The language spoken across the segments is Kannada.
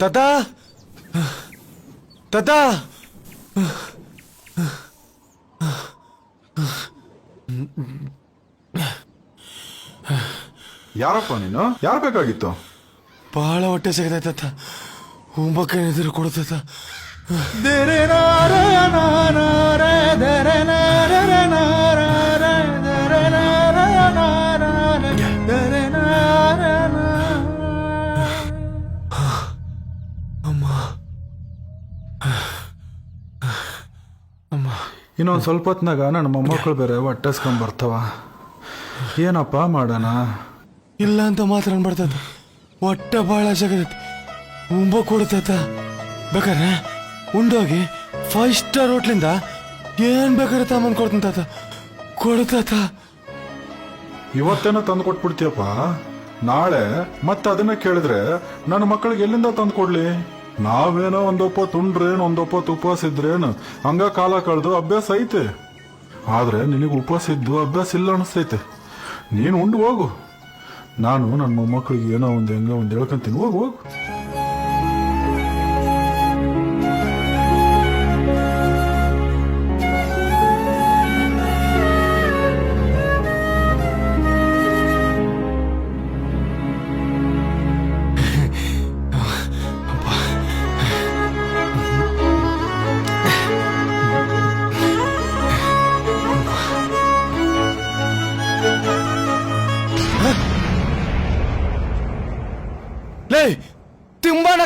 ತಾತ? ತಾತ? ಯಾರಪ್ಪ ನೀನು? ಯಾರು ಬೇಕಾಗಿತ್ತು? ಬಹಳ ಹೊಟ್ಟೆ ಸಿಗದೆ ತಾತ. ಉಂಬಕ್ಕೆ ಎದುರು ಕೊಡ್ತಾತ ಇನ್ನೊಂದು ಸ್ವಲ್ಪ ಹೊತ್ನಾಗ ನನ್ನ ಮೊಮ್ಮಕ್ಕಳು ಬೇರೆ ಹೊಟ್ಟೆಸ್ಕೊಂಡ್ ಬರ್ತಾವ ಏನಪ್ಪ ಮಾಡೋಣ? ಇಲ್ಲ ಅಂತ ಮಾತ್ರ ಅನ್ಬಾರ್ದಾತ ಹೊಟ್ಟೆ ಬಹಳ ಸಿಗದೈತಿ ಉಂಬ ಕೊಡ್ತೈತ ಬೇಕಾರೆ? ಉಂಡೋಗಿ ಫೈವ್ ಸ್ಟಾರ್ ಹೋಟ್ಲಿಂದ ಏನ್ ಬೇಕಾದ್ರೆ ತಮ್ಮನ್ ಕೊಡ್ತೀನಿ ತಾತ. ಕೊಡ್ತಾತ ಇವತ್ತೇನೋ ತಂದು ಕೊಟ್ಬಿಡ್ತೀಯಪ್ಪ. ನಾಳೆ ಮತ್ತೆ ಅದನ್ನ ಕೇಳಿದ್ರೆ ನನ್ನ ಮಕ್ಕಳಿಗೆ ಎಲ್ಲಿಂದ ತಂದು ಕೊಡ್ಲಿ? ನಾವೇನೋ ಒಂದೊಪ್ಪ ತುಂಡ್ರೇನು, ಒಂದೊಪ್ಪ ಉಪವಾಸ ಇದ್ರೇನು ಹಂಗ ಕಾಲ ಕಳೆದು ಅಭ್ಯಾಸ ಐತೆ. ಆದ್ರೆ ನಿನಗೆ ಉಪವಾಸ ಇದ್ದು ಅಭ್ಯಾಸ ಇಲ್ಲ ಅನಿಸ್ತೈತೆ. ನೀನು ಉಂಡು ಹೋಗು. ನಾನು ನನ್ನ ಮೊಮ್ಮಕ್ಕಳಿಗೆ ಏನೋ ಒಂದು ಹೆಂಗ ಒಂದು ಹೇಳ್ಕೊಂತೀನಿ, ಹೋಗು ಹೋಗು.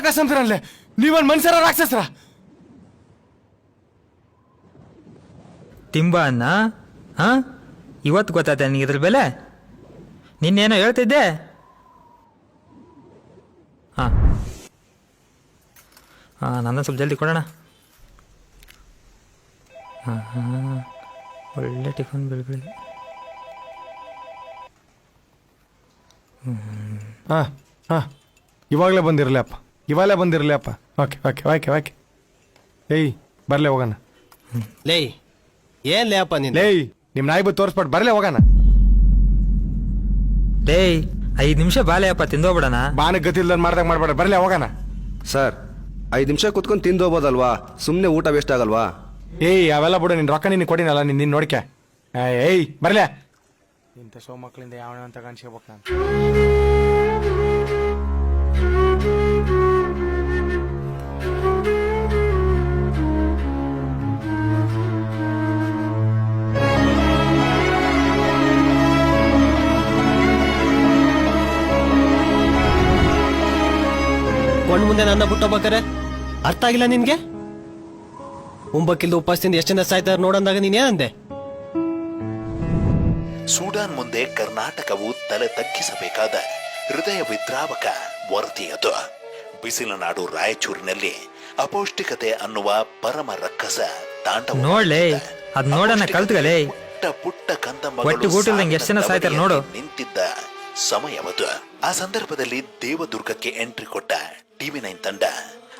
ನಕಸಂತ್ರಲ್ಲೇ ನೀವನ್ ಮನ್ಸರ ರಾಕ್ಷಸರ. ತಿಂಬ ಅನ್ನ ಹಾ? ಇವತ್ತು ಗೊತ್ತಾಯ್ತ ನನಗೆ ಇದ್ರ ಬೆಲೆ? ನಿನ್ನೇನೋ ಹೇಳ್ತಿದ್ದೆ? ಹಾಂ. ಹಾಂ ನನ್ನ ಸ್ವಲ್ಪ ಜಲ್ದಿ ಕೊಡೋಣ. ಹಾಂ ಹಾಂ. ಒಳ್ಳೆ ಟಿಫನ್ ಬೆಳಗ್ಗೆ ಹಾಂ ಹಾಂ. ಇವಾಗಲೇ ಬಂದಿರಲಿ ಅಪ್ಪ. ಇವಾಗಲೇ ಬಂದಿರಲಿ ಅಪ್ಪ. ಓಕೆ ಓಕೆ ಓಕೆ ಓಕೆ ಏಯ್ ಬರಲೇ ಹೋಗೋಣ. ಲೇ ಏನ್ ಲೇಪ್ಪ ನೀನ್ ಲೇಯ್ ನಿಮ್ಮ ನಾಯಿ ಬಂದು ತೋರಿಸ್ಬಿಟ್ಟು ಬರಲೇ ಹೋಗೋಣ. ಡೇಯ್ ಐದು ನಿಮಿಷ ಬಾಲೆಯಪ್ಪ ತಿಂದೋಗ್ಬಿಡಣ ಬಾನ ಗತಿಲ್ದ ಮಾಡ್ದಾಗ ಮಾಡ್ಬೇಡ ಬರಲೇ ಹೋಗೋಣ. ಸರ್ ಐದು ನಿಮಿಷ ಕುತ್ಕೊಂಡು ತಿಂದು ಹೋಗ್ಬೋದಲ್ವಾ? ಸುಮ್ಮನೆ ಊಟ ವೇಸ್ಟ್ ಆಗಲ್ವಾ? ಏಯ್ ಅವೆಲ್ಲ ಬಿಡು ನಿನ್ನ ರೊಕ್ಕ ನಿನ್ ಕೊಡಿನಲ್ಲ ನೀನು ನಿನ್ನ ನೋಡ್ಕೆ. ಏಯ್, ಏಯ್ ಬರ್ಲೇ. ಇಂಥ ಸೋಮಕ್ಕಳಿಂದ ಯಾವ ಅಂತ ಕಾಣಿಸ್ಕೋಬೇಕು ನಾನು. ಕೊಂಡ್ ಮುಂದೆ ನನ್ನ ಬಿಟ್ಟೋಗ್ಬೇಕಾರೆ ಅರ್ಥ ಆಗಿಲ್ಲ ನಿನ್ಗೆ? ಉಂಬಕ್ಕಿಲ್ದ ಉಪಾಸದಿಂದ ಎಷ್ಟು ಜನ ಸಾಯ್ತಾರೆ ನೋಡಂದಾಗ ನೀನ್ ಏನಂದೆ? ಸೂಡಾನ್ ಮುಂದೆ ಕರ್ನಾಟಕವು ತಲೆ ತಗ್ಗಿಸಬೇಕಾದ ಹೃದಯ ವಿದ್ರಾವಕ ವರದಿಯದು ಬಿಸಿಲ ನಾಡು ರಾಯಚೂರಿನಲ್ಲಿ ಅಪೌಷ್ಟಿಕತೆ ಅನ್ನುವ ಪರಮ ರಕ್ಕಸ ತಾಂಡವ ನೋಡ್ಲೇ, ಅದ್ ನೋಡನ ಕಲ್ತ್ಗಲೇ. ಪುಟ್ಟ ಪುಟ್ಟ ಎಷ್ಟ್ ಜನ ಸಾಯ್ತಾರೆ ನೋಡು. ನಿಂತಿದ್ದ ಸಮಯವದು. ಆ ಸಂದರ್ಭದಲ್ಲಿ ದೇವದುರ್ಗಕ್ಕೆ ಎಂಟ್ರಿ ಕೊಟ್ಟ ಟಿವಿ ನೈನ್ ತಂಡ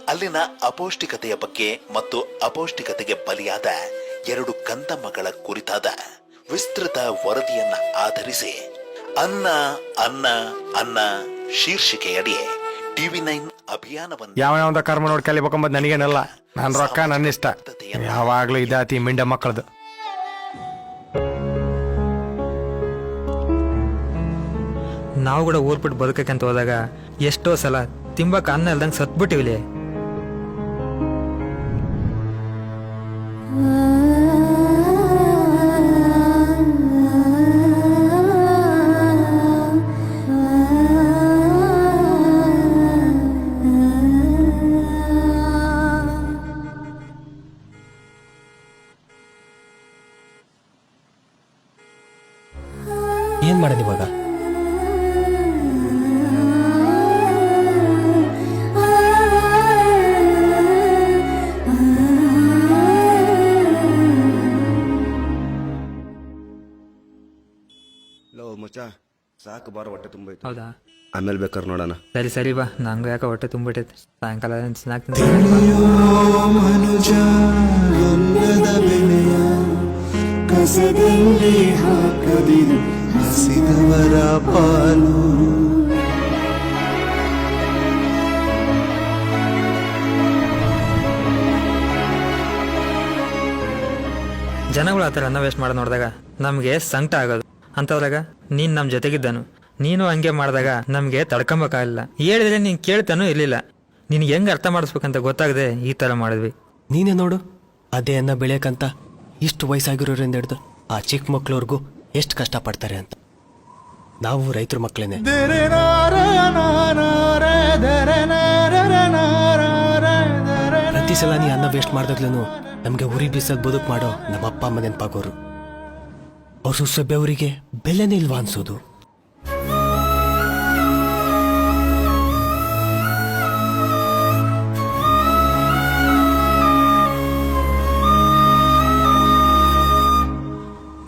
ಅಲ್ಲಿನ ಅಪೌಷ್ಟಿಕತೆಯ ಬಗ್ಗೆ ಮತ್ತು ಅಪೌಷ್ಟಿಕತೆಗೆ ಬಲಿಯಾದ ಎರಡು ಕಂದಮ್ಮಗಳ ಕುರಿತಾದ ವಿಸ್ತೃತ ವರದಿಯನ್ನ ಆಧರಿಸಿ ಅನ್ನ ಅನ್ನ ಅನ್ನ ಶೀರ್ಷಿಕೆಯಡಿ ಟಿವಿ ನೈನ್ ಅಭಿಯಾನವನ್ನು ಯಾವ ಯಾವ್ದ ಕರ್ಮ ನೋಡಿ ಕಲಿಬೇಕಂಬದ್ ನನಗೇನಲ್ಲ. ನನ್ನ ರೊಕ್ಕ ನನ್ನ ಇಷ್ಟ. ಯಾವಾಗ್ಲೂ ಇದಾತಿ ಮಿಂಡ ಮಕ್ಕಳದು. ನಾವು ಕೂಡ ಊರ್ಬಿಟ್ಟು ಬಿಟ್ಟು ಅಂತ ಹೋದಾಗ ಎಷ್ಟೋ ಸಲ ತಿಂಬಕ್ ಅನ್ನ ಇಲ್ದಂಗೆ ಸತ್ಬಿಟ್ಟಿವಿಲಿ. ಏನ್ ಮಾಡೋದು ಇವಾಗ? ಸಾಕು ಬಾರ ಹೊಟ್ಟೆ ತುಂಬ ಹೌದಾ? ಆಮೇಲೆ ಬೇಕಾದ್ರೆ ನೋಡೋಣ. ಸರಿ ಸರಿ ಬಾ. ನಂಗೂ ಯಾಕೆ ಹೊಟ್ಟೆ ತುಂಬಿಟ್ಟೈತೆ ಸಾಯಂಕಾಲ ಸ್ನಾಕ್ ಹಸಿದವರ ಪಾಲು ಜನಗಳು ಆ ಥರ ಅನ್ನ ವೇಸ್ಟ್ ಮಾಡಿ ನೋಡಿದಾಗ ನಮಗೆ ಸಂಕಟ ಆಗೋದು. ಅಂಥದ್ರಾಗ ನೀನು ನಮ್ಮ ಜೊತೆಗಿದ್ದನು. ನೀನು ಹಂಗೆ ಮಾಡಿದಾಗ ನಮಗೆ ತಡ್ಕೊಂಬೇಕಾಗಿಲ್ಲ ಹೇಳಿದ್ರೆ ನೀನು ಕೇಳ್ತಾನೂ ಇರಲಿಲ್ಲ. ನಿನಗೆ ಹೆಂಗ್ ಅರ್ಥ ಮಾಡಿಸ್ಬೇಕಂತ ಗೊತ್ತಾಗದೆ ಈ ಥರ ಮಾಡಿದ್ವಿ. ನೀನೇ ನೋಡು ಅದೇ ಅನ್ನ ಬೆಳೆಯಕ್ಕಂತ ಇಷ್ಟು ವಯಸ್ಸಾಗಿರೋರಿಂದ ಹಿಡಿದು ಆ ಚಿಕ್ಕ ಮಕ್ಳವ್ರಿಗೂ ಎಷ್ಟು ಕಷ್ಟಪಡ್ತಾರೆ ಅಂತ. ನಾವು ರೈತರ ಮಕ್ಕಳೇನೆ ಪ್ರತಿ ಸಲ ನೀ ಅನ್ನ ವೇಸ್ಟ್ ಮಾಡಿದಾಗ್ಲೂ ನಮಗೆ ಉರಿ ಬೀಸದ್ ಬದುಕು ಮಾಡೋ ನಮ್ಮ ಅಪ್ಪ ಅಮ್ಮ ನೆನಪಾಗೋರು. ಅವ್ರ ಸಭೆ ಅವರಿಗೆ ಬೆಲೆನೇ ಇಲ್ವಾ ಅನ್ಸೋದು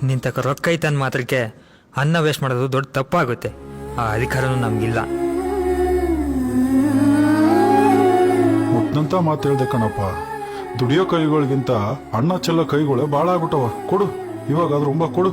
ನಿಂತಕ ರೊಕ್ಕ ಐತನ್ ಮಾತ್ರಕ್ಕೆ ಅನ್ನ ವೇಸ್ಟ್ ಮಾಡೋದು ದೊಡ್ಡ ತಪ್ಪಾಗುತ್ತೆ. ಆ ಅಧಿಕಾರನೂ ನಮಗಿಲ್ಲ. ಮುಟ್ನಂತ ಮಾತು ಹೇಳ್ದೆ ಕಣಪ್ಪ ದುಡಿಯೋ ಕೈಗಳಿಗಿಂತ ಅಣ್ಣ ಚೆಲ್ಲೋ ಕೈಗಳೇ ಭಾಳ ಆಗ್ಬಿಟ್ಟವ ಕೊಡು. ಇವಾಗ ಅದ್ರ ತುಂಬ ಕೊಡು.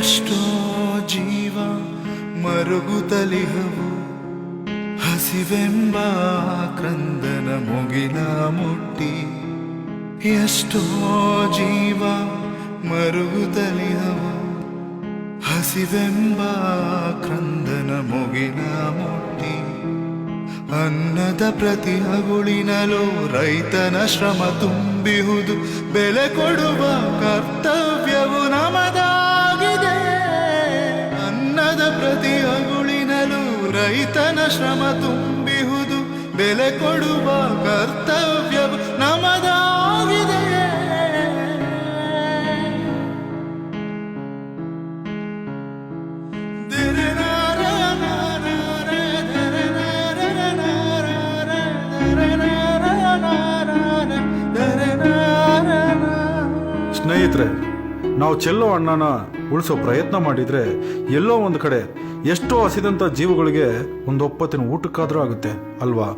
ಎಷ್ಟೋ ಜೀವ ಮರುಗುತ್ತಲಿಹವು ಹಸಿವೆಂಬ ಕ್ರಂದನ ಮುಗಿಲ ಮುಟ್ಟಿ. ಎಷ್ಟೋ ಜೀವ ಮರುಗುತ್ತಲಿಹವು ಹಸಿವೆಂಬ ಕ್ರಂದನ ಮುಗಿಲ ಮುಟ್ಟಿ. ಅನ್ನದ ಪ್ರತಿ ಹಗುಳಿನಲು ರೈತನ ಶ್ರಮ ತುಂಬಿಹುದು. ಬೆಲೆ ಕೊಡುವ ಕರ್ತವ್ಯವು ನಮದಾಗಿದೆ ಅನ್ನದ ಪ್ರತಿ ಹಗುಳಿನಲು ರೈತನ ಶ್ರಮ ತುಂಬಿಹುದು ಬೆಲೆ ಕೊಡುವ ಕರ್ತವ್ಯ ನಮದಾಗಿದೆ ಸ್ನೇಹಿತರೆ ನಾವು ಚೆಲ್ಲೋ ಅಣ್ಣನ ಉಳಿಸೋ ಪ್ರಯತ್ನ ಮಾಡಿದ್ರೆ ಎಲ್ಲೋ ಒಂದು ಕಡೆ ಎಷ್ಟೋ ಹಸಿದಂಥ ಜೀವಗಳಿಗೆ ಒಂದು ಒಪ್ಪತ್ತಿನ ಊಟಕ್ಕಾದರೂ ಆಗುತ್ತೆ ಅಲ್ವಾ?